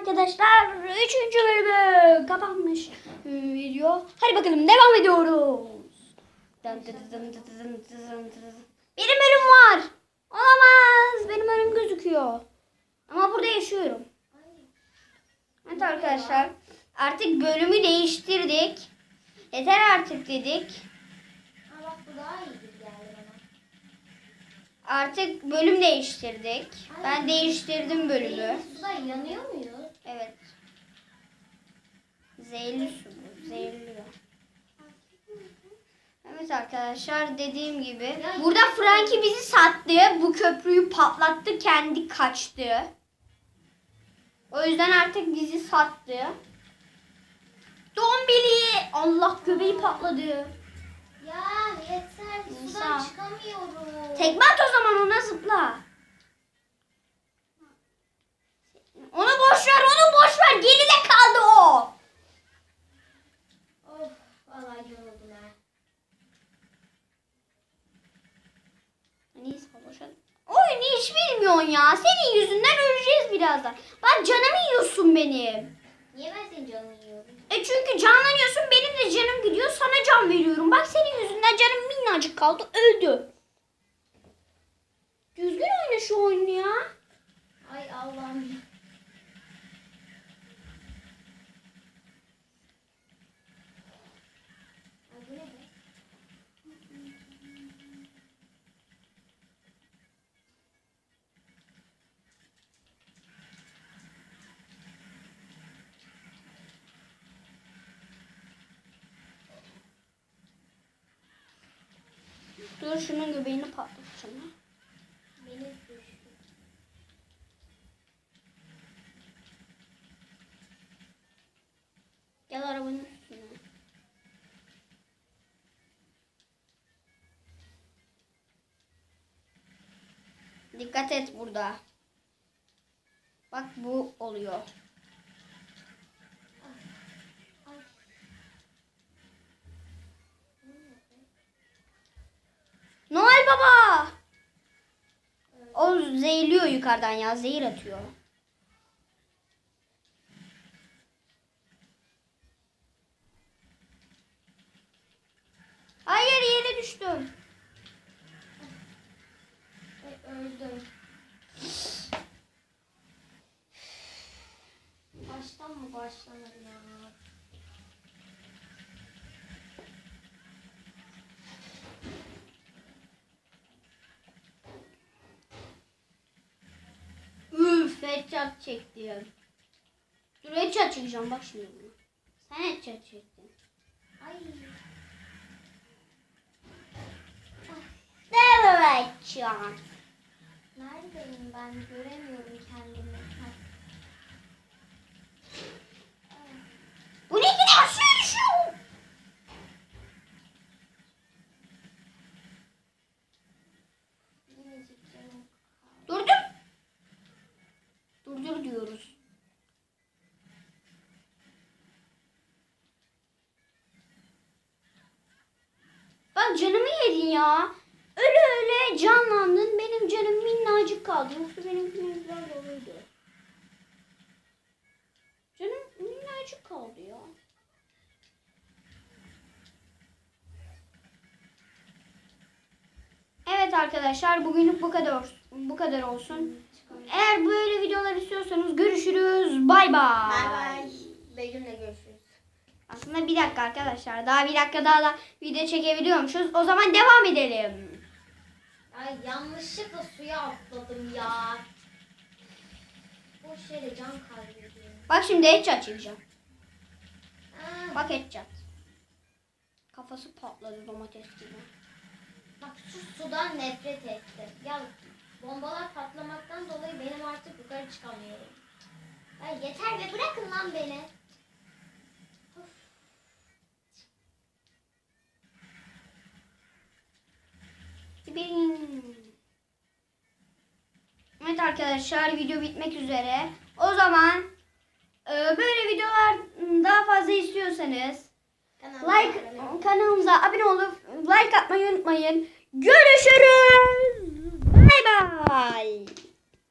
arkadaşlar. Üçüncü bölümü kapanmış video. Hadi bakalım devam ediyoruz. Benim ölüm var. Olamaz. Benim ölüm gözüküyor. Ama burada yaşıyorum. Evet arkadaşlar. Artık bölümü değiştirdik. Yeter artık dedik. Artık bölüm değiştirdik. Ben değiştirdim bölümü. Suda yanıyor muyuz? Evet. Zehirli su bu. Zehirliyor. Evet arkadaşlar dediğim gibi. Burada Frankie bizi sattı. Bu köprüyü patlattı. Kendi kaçtı. O yüzden artık bizi sattı. Dombili. Allah göbeği patladı. Ya yeter sudan çıkamıyorum. Tekme at o zaman ona zıpla. Hiç bilmiyorsun ya. Senin yüzünden öleceğiz birazdan. Bak canımı yiyorsun benim. Niye ben senin canını yiyorum? E çünkü canlanıyorsun benim de canım gidiyor sana can veriyorum. Bak senin yüzünden canım minnacık kaldı öldü. Düzgün oyna şu oyunu ya. Ay Allah'ım. Dur şunun göbeğini patlatacağım. Beni. Gel arabanın üstüne. Dikkat et burada. Bak bu oluyor. Yukarıdan ya. Zehir atıyor. Hayır yere düştüm. Üf headshot çektim. Dur headshot çekeceğim bak şimdi buna. Sen headshot çektin. Ay. Never headshot. Neredeyim ben? Göremiyorum kendimi. Ya. Öyle öyle canlandın. Benim canım minnacık kaldı. Yoksa benimkiler güzel doluydu. Canım minnacık kaldı ya. Evet arkadaşlar bugünlük bu kadar bu kadar olsun. Eğer böyle videolar istiyorsanız görüşürüz. Bay bay. Bay bay. Begüm'le görüşürüz. Aslında bir dakika arkadaşlar. Daha bir dakika daha da video çekebiliyormuşuz. O zaman devam edelim. Ay yanlışlıkla suya atladım ya. Boş yere can kaybediyorum. Bak şimdi headshot çekeceğim. Aa, Bak headshot. Kafası patladı domates gibi. bak şu sudan nefret ettim. Ya bombalar patlamaktan dolayı benim artık yukarı çıkamıyorum. Ya yeter ve bırakın lan beni. Evet arkadaşlar video bitmek üzere. O zaman e, böyle videolar daha fazla istiyorsanız Kanalıma like abone kanalımıza abone olup like atmayı unutmayın. Görüşürüz. Bay bay.